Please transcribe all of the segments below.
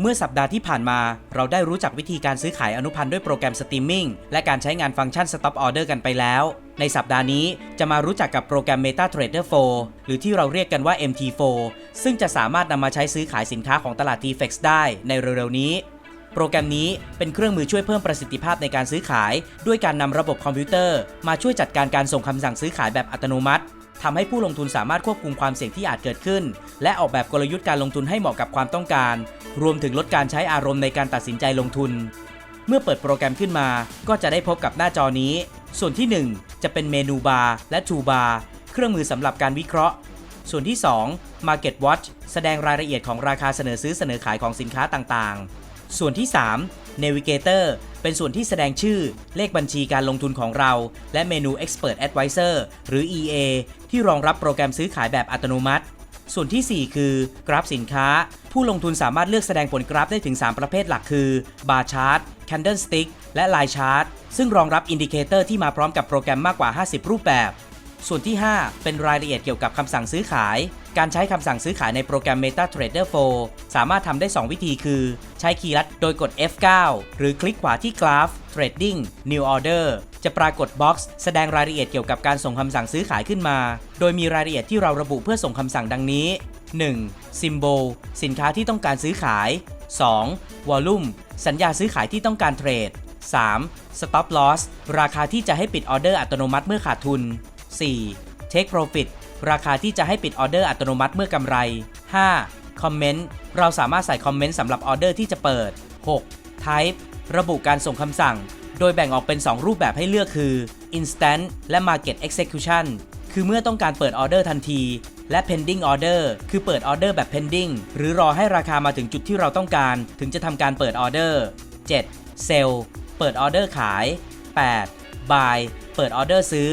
เมื่อสัปดาห์ที่ผ่านมา เราได้รู้จักวิธีการซื้อขายอนุพันธ์ด้วยโปรแกรมสตรีมมิ่งและการใช้งานฟังก์ชัน Stop Order กันไปแล้ว ในสัปดาห์นี้จะมารู้จักกับโปรแกรม MetaTrader 4 หรือที่เราเรียกกันว่า MT4 ซึ่งจะสามารถนำมาใช้ซื้อขายสินค้าของตลาด TFX ได้ในเร็วๆนี้ โปรแกรมนี้เป็นเครื่องมือช่วยเพิ่มประสิทธิภาพในการซื้อขาย ด้วยการนำระบบคอมพิวเตอร์ มาช่วยจัดการการส่งคำสั่งซื้อขายแบบอัตโนมัติ ทำให้ผู้ลงทุนสามารถควบคุมความเสี่ยงที่อาจเกิดขึ้น และออกแบบกลยุทธ์การลงทุนให้เหมาะกับความต้องการ รวมถึงลดการใช้อารมณ์ในการตัดสินใจลงทุน เมื่อเปิดโปรแกรมขึ้นมา ก็จะได้พบกับหน้าจอนี้ ส่วนที่ 1 จะเป็นเมนูบาร์และทูบาร์เครื่องมือสำหรับการวิเคราะห์ ส่วนที่ 2 Market Watch แสดงรายละเอียดของราคาเสนอซื้อเสนอขายของสินค้าต่างๆ ส่วนที่ 3 Navigator เป็นส่วนที่แสดงชื่อ เลขบัญชีการลงทุนของเรา และเมนู Expert Advisor หรือ EA ที่รองรับโปรแกรมซื้อขายแบบอัตโนมัติ ส่วนที่ 4 คือกราฟสินค้า ผู้ลงทุนสามารถเลือกแสดงผลกราฟได้ถึง 3 ประเภทหลักคือ Bar Chart Candlestick และ Line Chart ซึ่งรองรับอินดิเคเตอร์ที่มาพร้อมกับโปรแกรมมากกว่า 50 รูปแบบ ส่วนที่ 5 เป็นรายละเอียดเกี่ยวกับคำสั่งซื้อขาย การใช้คำสั่งซื้อขายในโปรแกรม MetaTrader 4 สามารถทำได้ 2 วิธีคือ ใช้คีย์ลัดโดยกด F9 หรือคลิกขวาที่กราฟ Trading New Order จะปรากฏบ็อกซ์แสดงรายละเอียดเกี่ยวกับการส่งคำสั่งซื้อขายขึ้นมา โดยมีรายละเอียดที่เราระบุเพื่อส่งคำสั่งดังนี้ 1. Symbol สินค้าที่ต้องการซื้อขาย 2. Volume สัญญาซื้อขายที่ต้องการเทรด 3. Stop Loss ราคาที่จะให้ปิดออเดอร์อัตโนมัติเมื่อขาดทุน 4. Take Profit ราคาที่จะให้ปิดออเดอร์อัตโนมัติเมื่อกำไร 5. Comment เราสามารถใส่คอมเมนต์สำหรับออเดอร์ที่จะเปิด 6. Type ระบุการส่งคำสั่ง โดยแบ่งออกเป็น 2 รูปแบบให้เลือกคือ Instant และ Market Execution คือเมื่อต้องการเปิดออเดอร์ทันที และ pending order คือเปิดออเดอร์แบบ pending หรือรอให้ราคามาถึงจุดที่เราต้องการ ถึงจะทำการเปิดออเดอร์ 7. Sell เปิดออเดอร์ขาย 8. Buy เปิดออเดอร์ซื้อ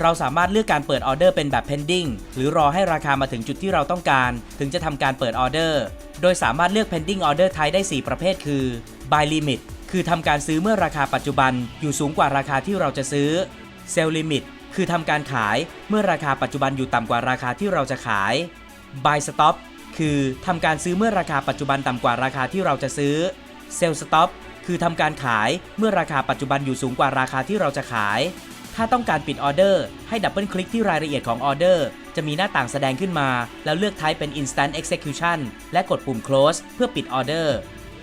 เราสามารถเลือกการเปิดออเดอร์เป็นแบบ pending หรือรอให้ราคามาถึงจุดที่เราต้องการ ถึงจะทำการเปิดออเดอร์ โดยสามารถเลือก pending order type ได้ 4 ประเภทคือ buy limit คือทำการซื้อเมื่อราคาปัจจุบันอยู่สูงกว่าราคาที่เราจะซื้อ sell limit คือทำการขายเมื่อราคาปัจจุบันอยู่ต่ำกว่าราคาที่เราจะขาย buy stop คือทำการซื้อเมื่อราคาปัจจุบันต่ำกว่าราคาที่เราจะซื้อ sell stop คือทำการขายเมื่อราคาปัจจุบันอยู่สูงกว่าราคาที่เราจะขาย ถ้าต้องการปิดออเดอร์ให้ดับเบิลคลิกที่รายละเอียดของออเดอร์จะมีหน้าต่างแสดงขึ้นมา แล้วเลือก Type เป็น Instant Execution และกดปุ่ม Close เพื่อปิดออเดอร์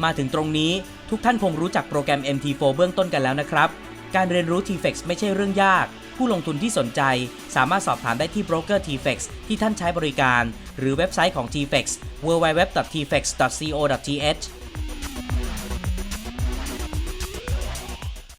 มาถึงตรงนี้ทุกท่านคงรู้จักโปรแกรม MT4 เบื้องต้นกันแล้วนะครับ การเรียนรู้ TFX ไม่ใช่เรื่องยาก ผู้ลงทุนที่สนใจ สามารถสอบถามได้ที่โบรกเกอร์ TFX ที่ท่านใช้บริการ หรือเว็บไซต์ของ TFX www.tfx.co.th